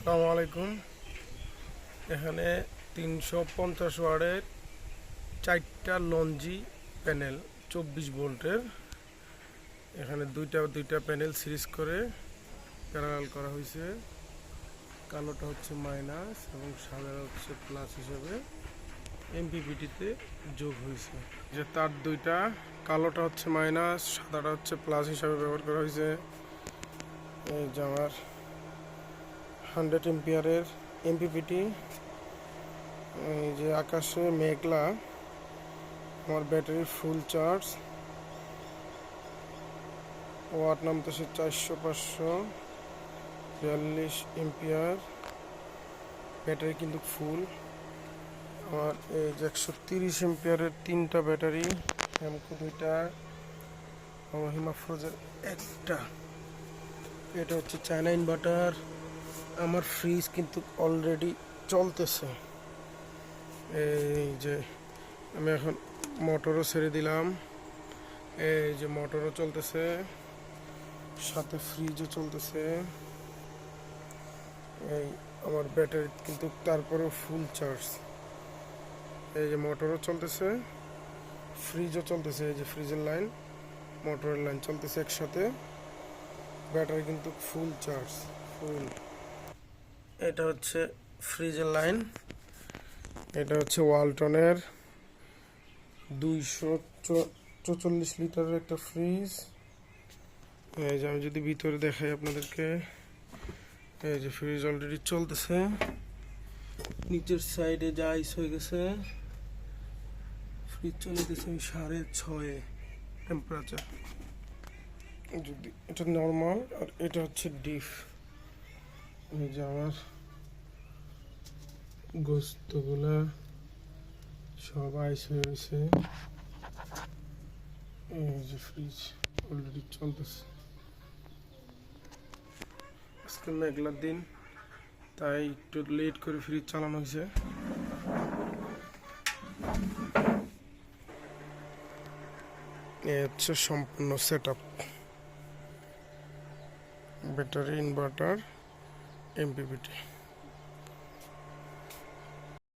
আসসালামু আলাইকুম। এখানে তিনশো পঞ্চাশ ওয়ার্ডের চারটা লঞ্জি প্যানেল, চব্বিশ ভোল্টের। এখানে দুইটা দুইটা প্যানেল সিরিজ করে প্যারালাল করা হয়েছে। কালোটা হচ্ছে মাইনাস এবং সাদাটা হচ্ছে প্লাস হিসেবে এমপিপিটিতে যোগ হয়েছে। যে তার দুইটা, কালোটা হচ্ছে মাইনাস, সাদাটা হচ্ছে প্লাস হিসাবে ব্যবহার করা হয়েছে। এই যে আমার হান্ড্রেড এম্পিয়ারের এমপিপিটি এই যে আকাশে মেঘলা, আমার ব্যাটারি ফুল চার্জ ওয়াট নামতেছে চারশো পাঁচশো বিয়াল্লিশ এম্পিয়ার, ব্যাটারি কিন্তু ফুল আমার এই যে একশো তিরিশ এম্পিয়ারের তিনটা ব্যাটারি হ্যামকো দুইটা হিমাফ্রোজের একটা, এটা হচ্ছে চায়না ইনভার্টার আমার ফ্রিজ কিন্তু অলরেডি চলতেছে। এই যে আমি এখন মোটরও ছেড়ে দিলাম। এই যে মোটরও চলতেছে, সাথে ফ্রিজও চলতেছে। এই আমার ব্যাটারি কিন্তু তারপরেও ফুল চার্জ এই যে মোটরও চলতেছে ফ্রিজও চলতেছে, এই যে ফ্রিজের লাইন মোটরের লাইন চলতেছে একসাথে। ব্যাটারি কিন্তু ফুল চার্জ ফুল এটা হচ্ছে ফ্রিজের লাইন এটা হচ্ছে ওয়ালটনের দুইশো চৌচল্লিশ লিটারের একটা ফ্রিজ এই যে আমি যদি ভিতরে দেখাই আপনাদেরকে, এই যে ফ্রিজ অলরেডি চলতেছে। নিচের সাইডে যা আইস হয়ে গেছে ফ্রিজ চলে গেছে সাড়ে ছয়ে টেম্পারেচার যদি এটা নর্মাল আর এটা হচ্ছে ডিফ এই যে আমার গোস্তগুলা সব আইস হয়ে রয়েছে এই যে ফ্রিজ অলরেডি চলতেছে। আজকে মেঘলার দিন, তাই একটু লেট করে ফ্রিজ চালানো হয়েছে। সম্পূর্ণ set up battery inverter MPPT